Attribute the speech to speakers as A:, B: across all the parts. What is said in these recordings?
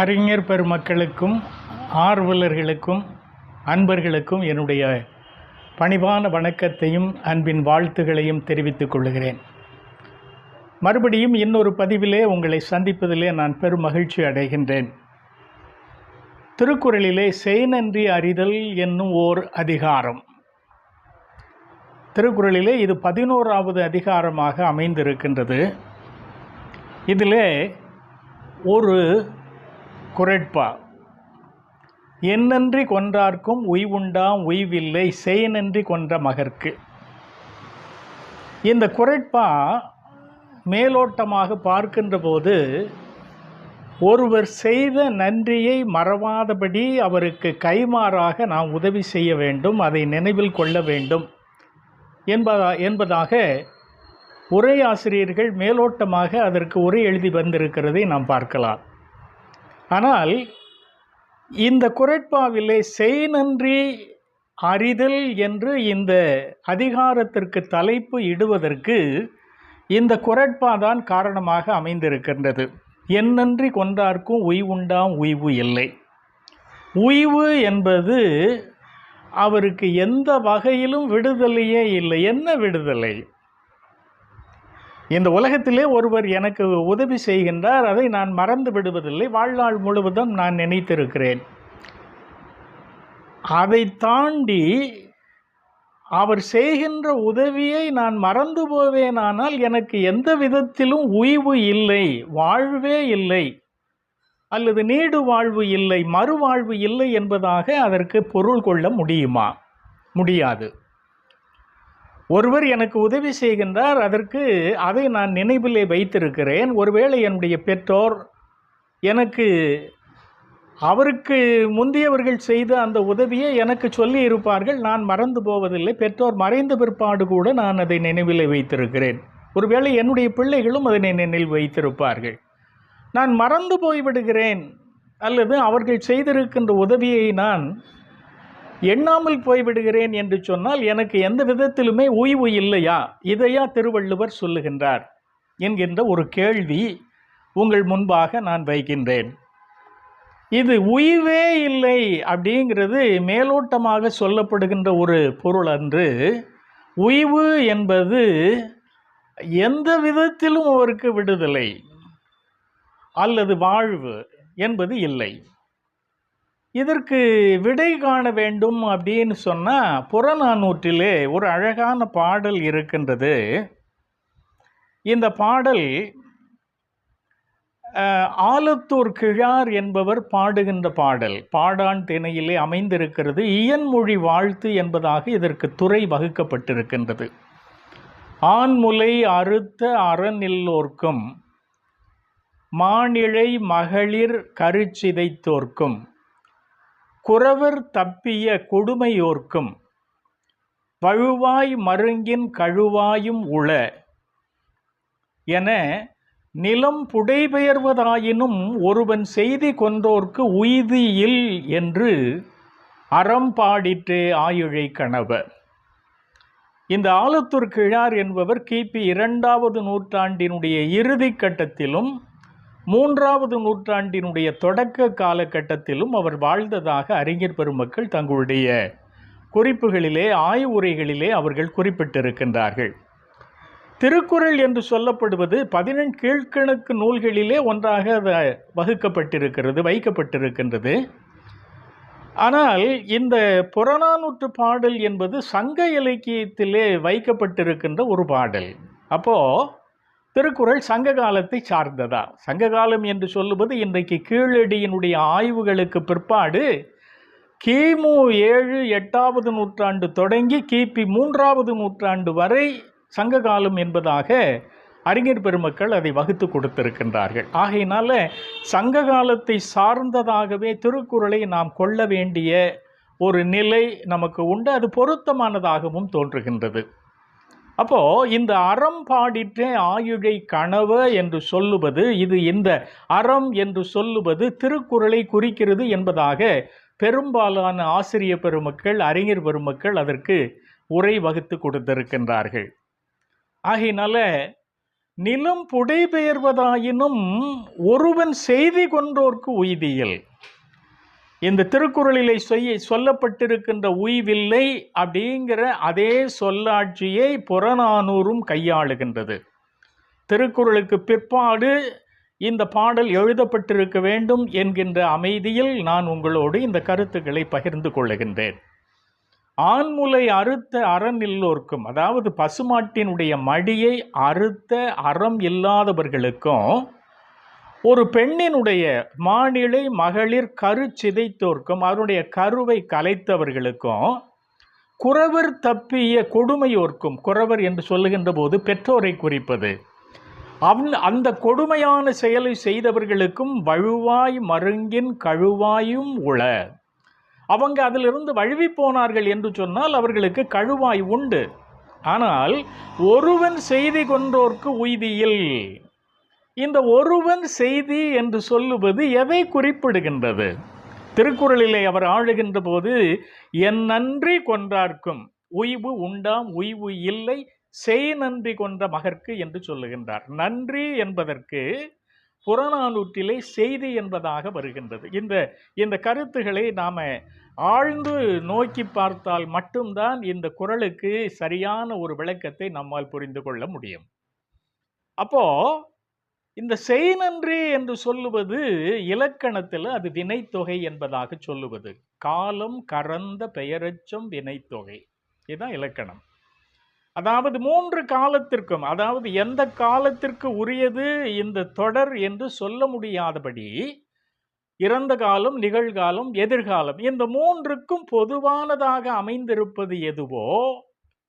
A: அறிஞர் பெருமக்களுக்கும் ஆர்வலர்களுக்கும் அன்பர்களுக்கும் என்னுடைய பணிவான வணக்கத்தையும் அன்பின் வாழ்த்துகளையும் தெரிவித்துக் கொள்கிறேன் மறுபடியும் இன்னொரு பதிவிலே உங்களை சந்திப்பதிலே நான் பெரும் மகிழ்ச்சி அடைகின்றேன் திருக்குறளிலே செய்நன்றி அறிதல் என்னும் ஓர் அதிகாரம் திருக்குறளிலே இது பதினோராவது அதிகாரமாக அமைந்திருக்கின்றது இதில் ஒரு குரட்பா என்னன்றி கொன்றார்க்கும் உய்வுண்டாம் உய்வில்லை செய்யனன்றி கொன்ற மகர்க்கு இந்த குரட்பா மேலோட்டமாக பார்க்கின்ற போது ஒருவர் செய்த நன்றியை மறவாதபடி அவருக்கு கைமாறாக நாம் உதவி செய்ய வேண்டும் அதை நினைவில் கொள்ள வேண்டும் என்பதா என்பதாக உரை ஆசிரியர்கள் மேலோட்டமாக அதற்கு உரை எழுதி வந்திருக்கிறதை நாம் பார்க்கலாம் ஆனால் இந்த குறைட்பாவிலே செய் நன்றி அறிதல் என்று இந்த அதிகாரத்திற்கு தலைப்பு இடுவதற்கு இந்த குரட்பா தான் காரணமாக அமைந்திருக்கின்றது என்னன்றி கொண்டார்க்கும் உய்வுண்டாம் உய்வு இல்லை உய்வு என்பது அவருக்கு எந்த வகையிலும் விடுதலையே இல்லை என்ன விடுதலை இந்த உலகத்திலே ஒருவர் எனக்கு உதவி செய்கின்றார் அதை நான் மறந்து விடுவதில்லை வாழ்நாள் முழுவதும் நான் நினைத்திருக்கிறேன் அதை தாண்டி அவர் செய்கின்ற உதவியை நான் மறந்து போவேனானால் எனக்கு எந்த விதத்திலும் உய்வு இல்லை வாழ்வே இல்லை அல்லது நீடு வாழ்வு இல்லை மறுவாழ்வு இல்லை என்பதாக அதற்கு பொருள் கொள்ள முடியுமா முடியாது ஒருவர் எனக்கு உதவி செய்கின்றார் அதற்கு அதை நான் நினைவிலே வைத்திருக்கிறேன் ஒருவேளை என்னுடைய பெற்றோர் எனக்கு அவருக்கு முந்தியவர்கள் செய்த அந்த உதவியை எனக்கு சொல்லி இருப்பார்கள் நான் மறந்து போவதில்லை பெற்றோர் மறைந்த பிற்பாடு கூட நான் அதை நினைவில் வைத்திருக்கிறேன் ஒருவேளை என்னுடைய பிள்ளைகளும் அதனை நினைவில் வைத்திருப்பார்கள் நான் மறந்து போய்விடுகிறேன் அல்லது அவர்கள் செய்திருக்கின்ற உதவியை நான் எண்ணாமல் போய்விடுகிறேன் என்று சொன்னால் எனக்கு எந்த விதத்திலுமே ஓய்வு இல்லையா இதையா திருவள்ளுவர் சொல்லுகின்றார் என்கின்ற ஒரு கேள்வி உங்கள் முன்பாக நான் வைக்கின்றேன் இது உய்வே இல்லை அப்படிங்கிறது மேலோட்டமாக சொல்லப்படுகின்ற ஒரு பொருள் அன்று உய்வு என்பது எந்த விதத்திலும் அவருக்கு விடுதலை அல்லது வாழ்வு என்பது இல்லை இதற்கு விடை காண வேண்டும் அப்படின்னு சொன்னால் புறநானூற்றிலே ஒரு அழகான பாடல் இருக்கின்றது இந்த பாடல் ஆலத்தூர் கிழார் என்பவர் பாடுகின்ற பாடல் பாடான் திணையிலே அமைந்திருக்கிறது இயன்மொழி வாழ்த்து என்பதாக இதற்கு துறை வகுக்கப்பட்டிருக்கின்றது ஆண்முலை அறுத்த அறநில்லோர்க்கும் மானிழை மகளிர் கருச்சிதைத்தோர்க்கும் குறவர் தப்பிய கொடுமையோர்க்கும் பழுவாய் மருங்கின் கழுவாயும் உள என நிலம் புடைபெயர்வதாயினும் ஒருவன் செய்தி கொன்றோர்க்கு உய்தி இல் என்று அறம்பாடிற்றே ஆயுழை கணவர் இந்த ஆலத்தூர் கிழார் என்பவர் கிபி இரண்டாவது நூற்றாண்டினுடைய இறுதி கட்டத்திலும் மூன்றாவது நூற்றாண்டினுடைய தொடக்க காலகட்டத்திலும் அவர் வாழ்ந்ததாக அறிஞர் பெருமக்கள் தங்களுடைய குறிப்புகளிலே ஆய்வுரைகளிலே அவர்கள் குறிப்பிட்டிருக்கின்றார்கள் திருக்குறள் என்று சொல்லப்படுவது பதினெண் கீழ்கணக்கு நூல்களிலே ஒன்றாக வகுக்கப்பட்டிருக்கிறது வைக்கப்பட்டிருக்கின்றது ஆனால் இந்த புறநானூற்று பாடல் என்பது சங்க இலக்கியத்திலே வைக்கப்பட்டிருக்கின்ற ஒரு பாடல் அப்போது திருக்குறள் சங்க காலத்தை சார்ந்ததா சங்க காலம் என்று சொல்லுவது இன்றைக்கு கீழடியினுடைய ஆய்வுகளுக்கு பிற்பாடு கிமு ஏழு எட்டாவது நூற்றாண்டு தொடங்கி கிபி மூன்றாவது நூற்றாண்டு வரை சங்க காலம் என்பதாக அறிஞர் பெருமக்கள் அதை வகுத்து கொடுத்திருக்கின்றார்கள் ஆகையினால சங்க காலத்தை சார்ந்ததாகவே திருக்குறளை நாம் கொள்ள வேண்டிய ஒரு நிலை நமக்கு உண்டு அது பொருத்தமானதாகவும் தோன்றுகின்றது அப்போது இந்த அறம் பாடிற்றே ஆயுகை கனவு என்று சொல்லுவது இது இந்த அறம் என்று சொல்லுவது திருக்குறளை குறிக்கிறது என்பதாக பெரும்பாலான ஆசிரிய பெருமக்கள் அறிஞர் பெருமக்கள் அதற்கு உரை வகுத்து கொடுத்திருக்கின்றார்கள் ஆகினால நிலம் புடைபெயர்வதாயினும் ஒருவன் செய்தி கொன்றோர்க்கு உய்தியில் இந்த திருக்குறளிலே சொல்ல சொல்லப்பட்டிருக்கின்ற உய்வில்லை அப்படிங்கிற அதே சொல்லாட்சியை புறநானூறும் கையாளுகின்றது திருக்குறளுக்கு பிற்பாடு இந்த பாடல் எழுதப்பட்டிருக்க வேண்டும் என்கின்ற அமைதியில் நான் உங்களோடு இந்த கருத்துக்களை பகிர்ந்து கொள்ளுகின்றேன் ஆண்முலை அறுத்த அறம் இல்லோர்க்கும் அதாவது பசுமாட்டினுடைய மடியை அறுத்த அறம் இல்லாதவர்களுக்கும் ஒரு பெண்ணினுடைய மாநிலை மகளிர் கரு சிதைத்தோர்க்கும் அவருடைய கருவை கலைத்தவர்களுக்கும் குறவர் தப்பிய கொடுமையோர்க்கும் குறவர் என்று சொல்லுகின்ற போது பெற்றோரை குறிப்பது அவன் அந்த கொடுமையான செயலை செய்தவர்களுக்கும் வழுவாய் மருங்கின் கழுவாயும் உள அவங்க அதிலிருந்து வழுவி போனார்கள் என்று சொன்னால் அவர்களுக்கு கழுவாய் உண்டு ஆனால் ஒருவன் செய்தி கொன்றோர்க்கு உய்தியில் இந்த ஒருவன் செய்தி என்று சொல்லுவது எதை குறிப்பிடுகின்றது திருக்குறளிலே அவர் ஆழுகின்ற போது என் நன்றி கொன்றார்க்கும் உய்வு உண்டாம் உய்வு இல்லை செய் நன்றி கொன்ற மகற்கு என்று சொல்லுகின்றார் நன்றி என்பதற்கு புறநானூற்றிலே செய்தி என்பதாக வருகின்றது இந்த இந்த கருத்துக்களை நாம் ஆழ்ந்து நோக்கி பார்த்தால் மட்டும்தான் இந்த குரலுக்கு சரியான ஒரு விளக்கத்தை நம்மால் புரிந்து கொள்ள முடியும் அப்போது இந்த செய் நன்றி என்று சொல்லுவது இலக்கணத்தில் அது வினைத்தொகை என்பதாக சொல்லுவது காலம் கறந்த பெயரச்சம் வினைத்தொகை இதுதான் இலக்கணம் அதாவது மூன்று காலத்திற்கும் அதாவது எந்த காலத்திற்கு உரியது இந்த தொடர் என்று சொல்ல முடியாதபடி இறந்த காலம் நிகழ்காலம் எதிர்காலம் இந்த மூன்றுக்கும் பொதுவானதாக அமைந்திருப்பது எதுவோ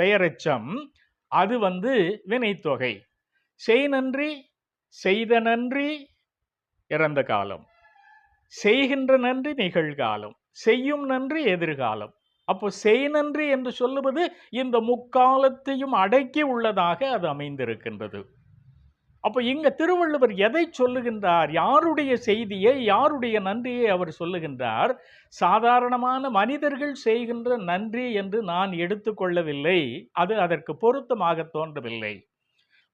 A: பெயரச்சம் அது வந்து வினைத்தொகை செய் நன்றி செய்த நன்றி இறந்த காலம் செய்கின்ற நன்றி நிகழ்காலம் செய்யும் நன்றி எதிர்காலம் அப்போ செய் நன்றி என்று சொல்லுவது இந்த முக்காலத்தையும் அடக்கி உள்ளதாக அது அமைந்திருக்கின்றது அப்போ இங்க திருவள்ளுவர் எதை சொல்லுகின்றார் யாருடைய செய்தியை யாருடைய நன்றியை அவர் சொல்லுகின்றார் சாதாரணமான மனிதர்கள் செய்கின்ற நன்றி என்று நான் எடுத்துக்கொள்ளவில்லை அது அதற்கு பொருத்தமாக தோன்றவில்லை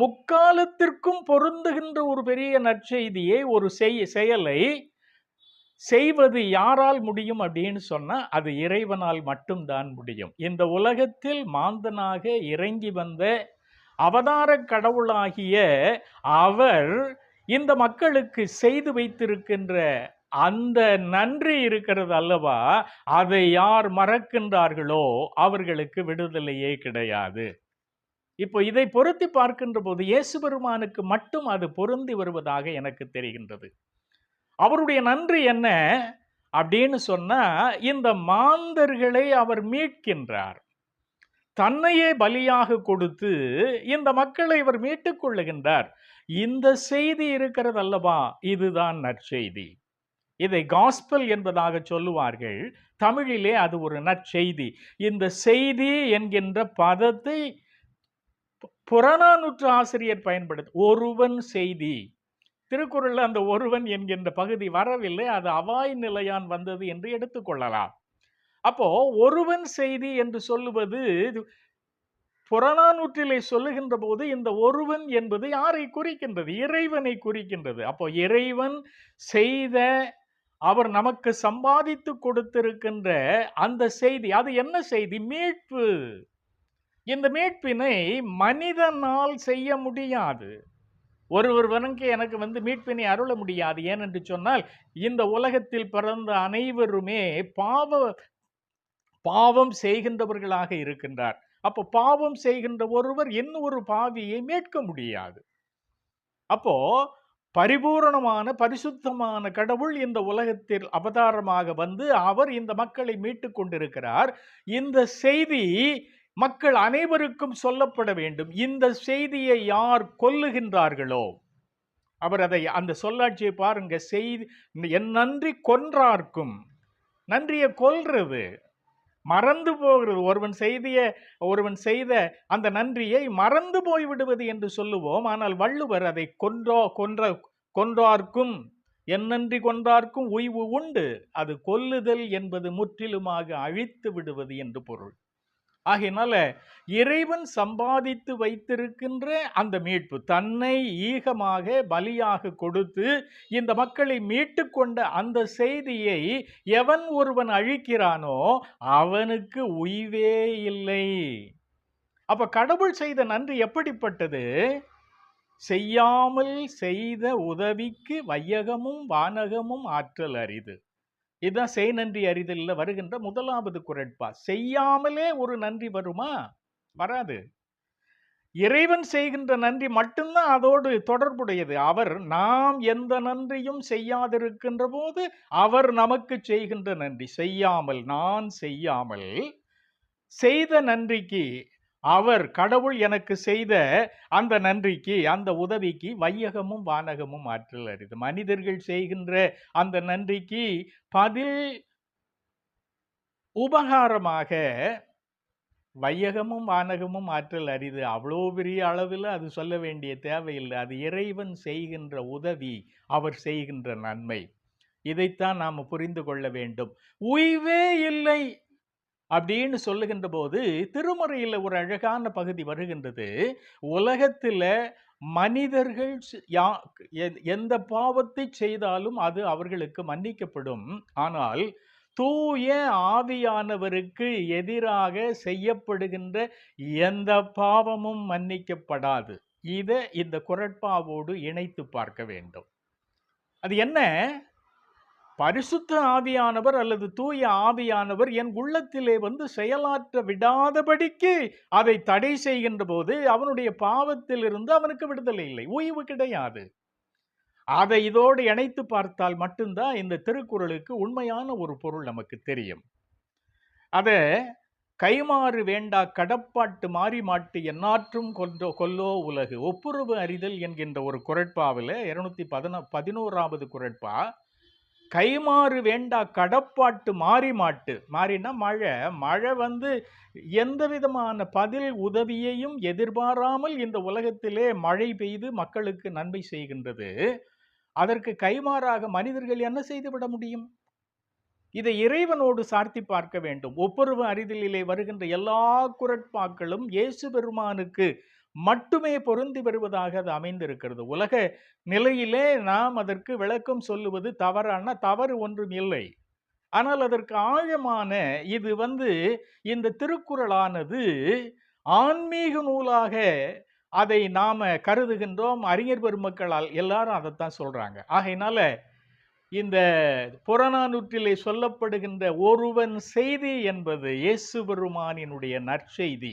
A: முக்காலத்திற்கும் பொருந்துகின்ற ஒரு பெரிய நற்செய்தியை ஒரு செய் செயலை செய்வது யாரால் முடியும் அப்படின்னு சொன்னால் அது இறைவனால் மட்டும்தான் முடியும் இந்த உலகத்தில் மாந்தனாக இறங்கி வந்த அவதார கடவுளாகிய அவர் இந்த மக்களுக்கு செய்து வைத்திருக்கின்ற அந்த நன்றி இருக்கிறது அல்லவா அதை யார் மறக்கின்றார்களோ அவர்களுக்கு விடுதலையே கிடையாது இப்போ இதை பொருத்தி பார்க்கின்ற போது இயேசு பெருமானுக்கு மட்டும் அது பொருந்தி வருவதாக எனக்கு தெரிகின்றது அவருடைய நன்றி என்ன அப்படின்னு சொன்னால் இந்த மாந்தர்களை அவர் மீட்கின்றார் தன்னையே பலியாக கொடுத்து இந்த மக்களை இவர் மீட்டுக் கொள்ளுகின்றார் இந்த செய்தி இருக்கிறது அல்லவா இதுதான் நற்செய்தி இதை காஸ்பல் என்பதாக சொல்லுவார்கள் தமிழிலே அது ஒரு நற்செய்தி இந்த செய்தி என்கின்ற பதத்தை புறநானூற்று ஆசிரியர் பயன்படுத்து ஒருவன் செய்தி திருக்குறளில் அந்த ஒருவன் என்கின்ற பகுதி வரவில்லை அது அவாய் நிலையான் வந்தது என்று எடுத்துக்கொள்ளலாம் அப்போ ஒருவன் செய்தி என்று சொல்லுவது புறநானூற்றிலே சொல்லுகின்ற போது இந்த ஒருவன் என்பது யாரை குறிக்கின்றது இறைவனை குறிக்கின்றது அப்போ இறைவன் செய்த அவர் நமக்கு சம்பாதித்து கொடுத்திருக்கின்ற அந்த செய்தி அது என்ன செய்தி மீட்பு இந்த மீட்பினை மனிதனால் செய்ய முடியாது ஒருவர் வணங்க எனக்கு வந்து மீட்பினை அருள முடியாது ஏனென்று சொன்னால் இந்த உலகத்தில் பிறந்த அனைவருமே பாவ பாவம் செய்கின்றவர்களாக இருக்கின்றார் அப்போ பாவம் செய்கின்ற ஒருவர் இன்னொரு பாவியை மீட்க முடியாது அப்போ பரிபூரணமான பரிசுத்தமான கடவுள் இந்த உலகத்தில் அவதாரமாக வந்து அவர் இந்த மக்களை மீட்டு கொண்டிருக்கிறார் இந்த செய்தி மக்கள் அனைவருக்கும் சொல்லப்பட வேண்டும் இந்த செய்தியை யார் கொல்லுகின்றார்களோ அவர் அதை அந்த சொல்லாட்சியை பாருங்க செய்தி என் நன்றி கொன்றார்க்கும் நன்றியை கொல்றது மறந்து போகிறது ஒருவன் செய்திய ஒருவன் செய்த அந்த நன்றியை மறந்து போய் விடுவது என்று சொல்லுவோம் ஆனால் வள்ளுவர் அதை கொன்றோ கொன்ற கொன்றார்க்கும் என் நன்றி கொன்றார்க்கும் உய்வு உண்டு அது கொல்லுதல் என்பது முற்றிலுமாக அழித்து விடுவது என்று பொருள் ஆகையினால இறைவன் சம்பாதித்து வைத்திருக்கின்ற அந்த மீட்பு தன்னை ஈகமாக பலியாக கொடுத்து இந்த மக்களை மீட்டு கொண்ட அந்த செய்தியை எவன் ஒருவன் அழிக்கிறானோ அவனுக்கு உய்வே இல்லை அப்ப கடவுள் செய்த நன்றி எப்படிப்பட்டது செய்யாமல் செய்த உதவிக்கு வையகமும் வானகமும் ஆற்றல் அரிது இதுதான் செய் நன்றி அறிதலில் வருகின்ற முதலாவது குரட்பா செய்யாமலே ஒரு நன்றி வருமா வராது இறைவன் செய்கின்ற நன்றி மட்டும்தான் அதோடு தொடர்புடையது அவர் நாம் எந்த நன்றியும் செய்யாதிருக்கின்ற போது அவர் நமக்கு செய்கின்ற நன்றி செய்யாமல் நான் செய்யாமல் செய்த நன்றிக்கு அவர் கடவுள் எனக்கு செய்த அந்த நன்றிக்கு அந்த உதவிக்கு வையகமும் வானகமும் ஆற்றல் அறிது மனிதர்கள் செய்கின்ற அந்த நன்றிக்கு பதில் உபகாரமாக வையகமும் வானகமும் ஆற்றல் அறிது அவ்வளோ பெரிய அளவில் அது சொல்ல வேண்டிய தேவையில்லை அது இறைவன் செய்கின்ற உதவி அவர் செய்கின்ற நன்மை இதைத்தான் நாம் புரிந்து கொள்ள வேண்டும் உய்வே இல்லை அப்படின்னு சொல்லுகின்ற போது திருமுறையில் ஒரு அழகான பகுதி வருகின்றது உலகத்தில் மனிதர்கள் யா எந்த பாவத்தை செய்தாலும் அது அவர்களுக்கு மன்னிக்கப்படும் ஆனால் தூய ஆவியானவருக்கு எதிராக செய்யப்படுகின்ற எந்த பாவமும் மன்னிக்கப்படாது இதை இந்த குரட்பாவோடு இணைத்து பார்க்க வேண்டும் அது என்ன பரிசுத்த ஆவியானவர் அல்லது தூய ஆவியானவர் என் உள்ளத்திலே வந்து செயலாற்ற விடாதபடிக்கு அதை தடை செய்கின்ற போது அவனுடைய பாவத்திலிருந்து அவனுக்கு விடுதலை இல்லை ஓய்வு கிடையாது அதை இதோடு இணைத்து பார்த்தால் மட்டும்தான் இந்த திருக்குறளுக்கு உண்மையான ஒரு பொருள் நமக்கு தெரியும் அதை கைமாறு வேண்டா கடப்பாட்டு மாறி மாட்டு எண்ணாற்றும் கொன்றோ கொல்லோ உலகு ஒப்புரவு அறிதல் என்கின்ற ஒரு குரட்பாவில் இருநூத்தி பதினோ பதினோராவது குரட்பா கைமாறு வேண்டா கடப்பாட்டு மாறி மாட்டு மாறினா மழை மழை வந்து எந்த விதமான பதில் உதவியையும் எதிர்பாராமல் இந்த உலகத்திலே மழை பெய்து மக்களுக்கு நன்மை செய்கின்றது அதற்கு கைமாறாக மனிதர்கள் என்ன செய்துவிட முடியும் இதை இறைவனோடு சார்த்தி பார்க்க வேண்டும் ஒப்புரவு அறிதலிலே வருகின்ற எல்லா குரட்பாக்களும் இயேசு பெருமானுக்கு மட்டுமே பொருந்தி வருவதாக அது அமைந்திருக்கிறது உலக நிலையிலே நாம் அதற்கு விளக்கம் சொல்லுவது தவறான தவறு ஒன்றும் இல்லை ஆனால் அதற்கு ஆழமான இது வந்து இந்த திருக்குறளானது ஆன்மீக நூலாக அதை நாம் கருதுகின்றோம் அறிஞர் பெருமக்களால் எல்லாரும் அதைத்தான் சொல்கிறாங்க ஆகையினால இந்த புறநானூற்றிலே சொல்லப்படுகின்ற ஒருவன் செய்தி என்பது இயேசு பெருமானினுடைய நற்செய்தி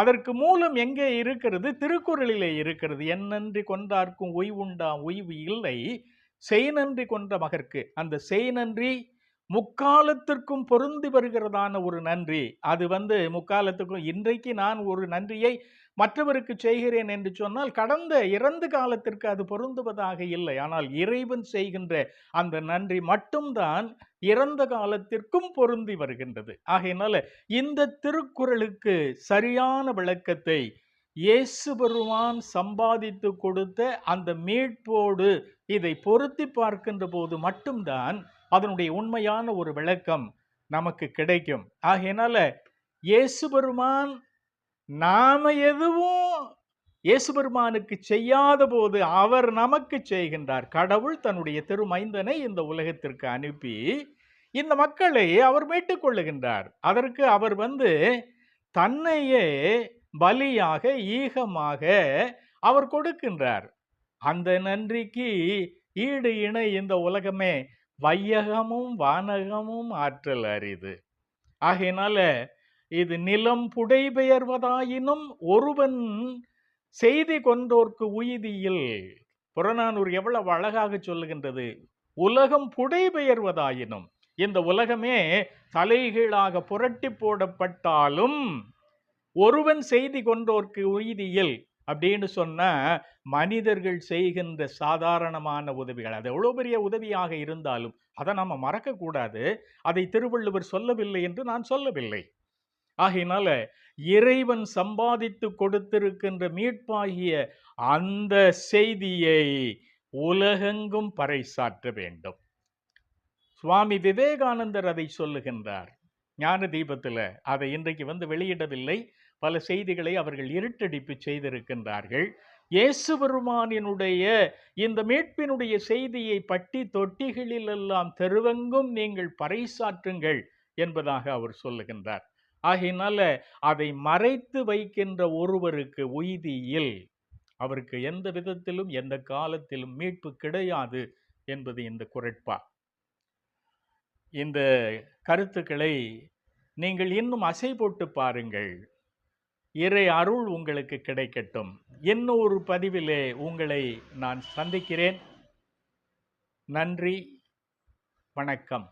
A: அதற்கு மூலம் எங்கே இருக்கிறது திருக்குறளிலே இருக்கிறது என்னன்றி கொண்டார்க்கும் உண்டாம் உய்வு இல்லை செய் நன்றி கொன்ற மகற்கு அந்த செய் நன்றி முக்காலத்திற்கும் பொருந்தி வருகிறதான ஒரு நன்றி அது வந்து முக்காலத்துக்கும் இன்றைக்கு நான் ஒரு நன்றியை மற்றவருக்கு செய்கிறேன் என்று சொன்னால் கடந்த இறந்து காலத்திற்கு அது பொருந்துவதாக இல்லை ஆனால் இறைவன் செய்கின்ற அந்த நன்றி மட்டும்தான் இறந்த காலத்திற்கும் பொருந்தி வருகின்றது ஆகையினால இந்த திருக்குறளுக்கு சரியான விளக்கத்தை இயேசு பெருமான் சம்பாதித்து கொடுத்த அந்த மீட்போடு இதை பொருத்தி பார்க்கின்ற போது மட்டும்தான் அதனுடைய உண்மையான ஒரு விளக்கம் நமக்கு கிடைக்கும் ஆகையினால இயேசு பெருமான் நாம எதுவும் இயேசு பெருமானுக்கு செய்யாத போது அவர் நமக்கு செய்கின்றார் கடவுள் தன்னுடைய திருமைந்தனை இந்த உலகத்திற்கு அனுப்பி இந்த மக்களை அவர் மீட்டுக் கொள்ளுகின்றார் அதற்கு அவர் வந்து தன்னையே பலியாக ஈகமாக அவர் கொடுக்கின்றார் அந்த நன்றிக்கு ஈடு இணை இந்த உலகமே வையகமும் வானகமும் ஆற்றல் அரிது ஆகையினால இது நிலம் புடைபெயர்வதாயினும் ஒருவன் செய்தி கொண்டோர்க்கு உயிதியில் புறநானூர் எவ்வளவு அழகாக சொல்லுகின்றது உலகம் புடைபெயர்வதாயினும் இந்த உலகமே தலைகீழாக புரட்டி போடப்பட்டாலும் ஒருவன் செய்தி கொண்டோர்க்கு உய்தியில் அப்படின்னு சொன்ன மனிதர்கள் செய்கின்ற சாதாரணமான உதவிகள் அது எவ்வளோ பெரிய உதவியாக இருந்தாலும் அதை நம்ம மறக்கக்கூடாது அதை திருவள்ளுவர் சொல்லவில்லை என்று நான் சொல்லவில்லை ஆகையினால இறைவன் சம்பாதித்து கொடுத்திருக்கின்ற மீட்பாகிய அந்த செய்தியை உலகெங்கும் பறைசாற்ற வேண்டும் சுவாமி விவேகானந்தர் அதை சொல்லுகின்றார் ஞான தீபத்தில் அதை இன்றைக்கு வந்து வெளியிடவில்லை பல செய்திகளை அவர்கள் இருட்டடிப்பு செய்திருக்கின்றார்கள் இயேசு பெருமானினுடைய இந்த மீட்பினுடைய செய்தியை பட்டி தொட்டிகளில் எல்லாம் தெருவெங்கும் நீங்கள் பறைசாற்றுங்கள் என்பதாக அவர் சொல்லுகின்றார் ஆகையினால அதை மறைத்து வைக்கின்ற ஒருவருக்கு உய்தியில் அவருக்கு எந்த விதத்திலும் எந்த காலத்திலும் மீட்பு கிடையாது என்பது இந்த குரட்பா இந்த கருத்துக்களை நீங்கள் இன்னும் அசை போட்டு பாருங்கள் இறை அருள் உங்களுக்கு கிடைக்கட்டும் இன்னொரு பதிவிலே உங்களை நான் சந்திக்கிறேன் நன்றி வணக்கம்